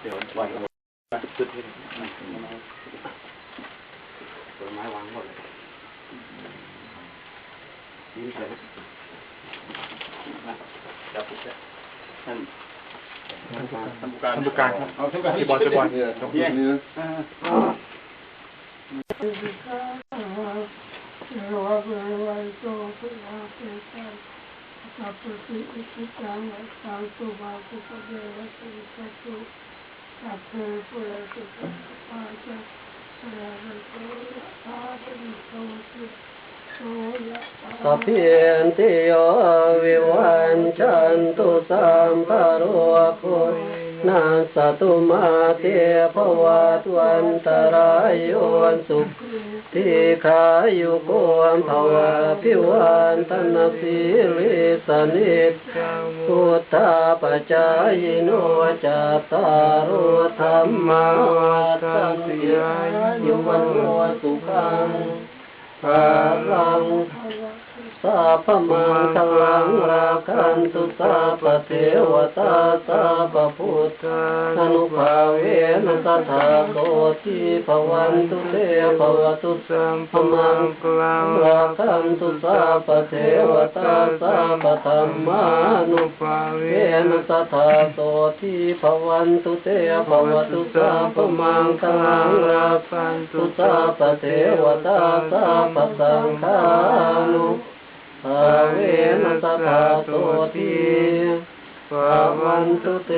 เดี๋ยววันจุดที่ต้นไม้วางหมดเลยยิ้มเลยนะจับปุ๊บเนี่ยท่านท่านผู้การท่านผู้การครับเอาท่านผู้การพี่บอลพี่บอลเนี่ยตรงนี้นะสั สัพเพนติโยวิวันชันตุสัมปโรโค นาสตุมาเทภวัตวันตรายโยสุขทิขายุโกมภวะพิวันตนาสีลิสนิจพุทธาปัจจายโนจัตตารโธรรมวัฏันติอายุวันโนสุขังภาลัง สัพพมังคลังราคันตุสัพเทวตาสัพพุทธานุภาเวนะสัทธาโตทิภวันตุเตภวตุสัมพมังคลังราคันตุสัพเทวตาสัพธรรมานุภาเวนะสัทธาโตทิภวันตุเตภวตุสัพพมังคลังราคันตุสัพเทวตาสัพพสังฆานุ ภาเวนะสัทธาโตทิภวันตุเต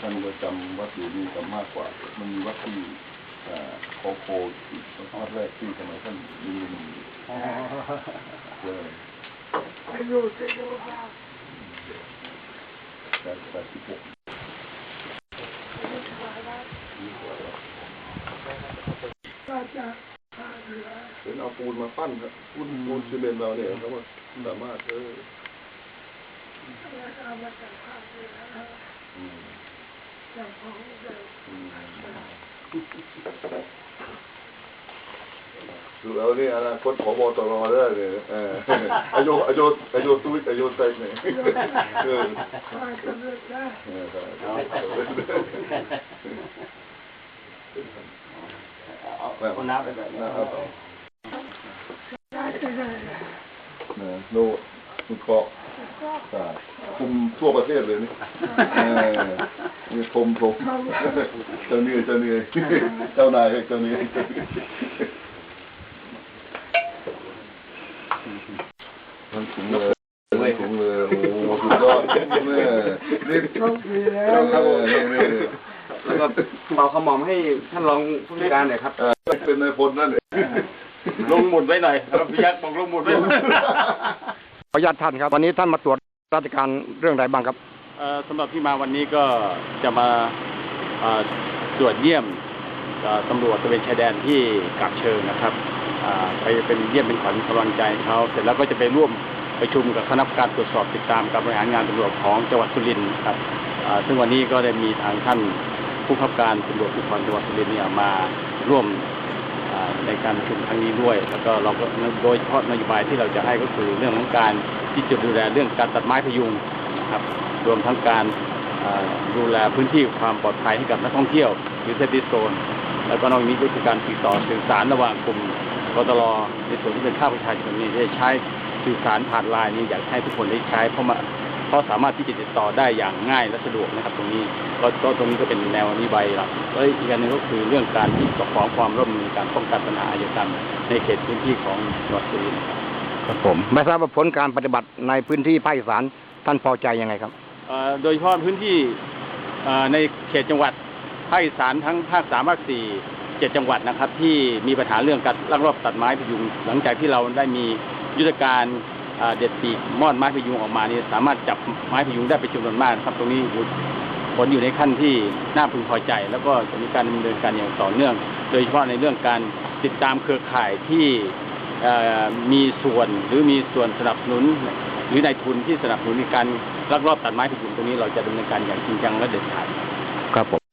ท่านก็จำวัดอยู่นี่จำมากกว่า มันมีวัดที่โคโคอีกวัดแรกที่สมัยท่านยิงลุงเลยแต่แต่สิบหก เป็นเอาปูนมาปั้นครับปูนปูนซีเมนต์เราเนี่ยเขาว่าสามารถเอออืมดูเอานี่อนาคตของบตรได้เลยเอออายุอายุอายุตุ้ยอายุเต็มเนี่ยเออเออได้เอาน้ำไปแบบนะเอาต่อ นะโนนุเกาะใช่คุมทั่วประเทศเลยนี่เออนี่ชมชมเจ้าเหนื่อยเจ้าเหนื่อยเจ้านายเจ้าเหนื่อยทั้งถุงเลยทั้งถุงเลยโอ้โหสุดยอดเนี่ยนี่เออนี่นี่แล้วก็เป่าขมอมให้ท่านรองผู้จัดการหน่อยครับเออเป็นนายพลนั่นเลย ลงหมุดไว้หน่อยครับพี่ยักษ์บอกลงหมุดไว้หน่อยขออนุญาตท่านครับ วันนี้ท่านมาตรวจราชการเรื่องใดบ้างครับเอ่อสำหรับที่มาวันนี้ก็จะมาเอ่อตรวจเยี่ยมเอ่อตำรวจตระเวนชายแดนที่กาบเชิงนะครับอ่าไปเป็นเยี่ยมเป็นขวัญกำลังใจเขาเสร็จแล้วก็จะไปร่วมประชุมกับคณะกรรมการตรวจสอบติดตามการบริหารงานตำรวจของจังหวัดสุรินทร์ครับอ่าซึ่งวันนี้ก็ได้มีทางท่านผู้ขับการตำรวจภูธรจังหวัดสุรินทร์เนี่ยมาร่วมอ่า ในการประชุมครั้งนี้ด้วย แล้วก็เราก็โดยเฉพาะนโยบายที่เราจะให้ก็คือเรื่องของการที่จะดูแลเรื่องการตัดไม้พยุงนะครับรวมทั้งการดูแลพื้นที่ความปลอดภัยให้กับนักท่องเที่ยวหรือเซฟตี้โซนแล้วก็นอกจากนี้ก็คือการติดต่อสื่อสารระหว่างกลุ่มกตรในส่วนที่เป็นภาคประชาชนนี่ได้ใช้สื่อสารผ่านไลน์นี่อยากให้ทุกคนได้ใช้เพราะมา เพราะสามารถที่จะติดต่อได้อย่างง่ายและสะดวกนะครับ ตรงนี้ก็ก็ตรงนี้ก็เป็นแนวนโยบายหลักแล้วอีกอันหนึงก็คือเรื่องการที่ต่อขอความร่วมมือการป้องกันปัญหาอาชญากรรมในเขตพื้นที่ของจังหวัดสุรินทร์ครับครับผมไม่ทราบว่าผลการปฏิบัติในพื้นที่ภาคอีสานท่านพอใจยังไงครับเอ่อโดยเฉพาะพื้นที่เอ่อในเขตจังหวัดภาคอีสานทั้งภาคสามภาคสี่เจ็ดจังหวัดนะครับ ที่มีปัญหาเรื่องการลักลอบตัดไม้พยุงหลังจากที่เราได้มียุทธการ เด็ดปีกมอดไม้พยุงออกมานี่สามารถจับไม้พยุงได้เป็นจำนวนมากครับ ตรงนี้อยู่ผลอยู่ในขั้นที่น่าพึงพอใจ แล้วก็จะมีการดำเนินการอย่างต่อเนื่อง โดยเฉพาะในเรื่องการติดตามเครือข่ายที่มีส่วนหรือมีส่วนสนับสนุน หรือนายทุนที่สนับสนุนในการลักลอบตัดไม้พยุงตรงนี้เราจะดำเนินการอย่างจริงจังและเด็ดขาดครับผม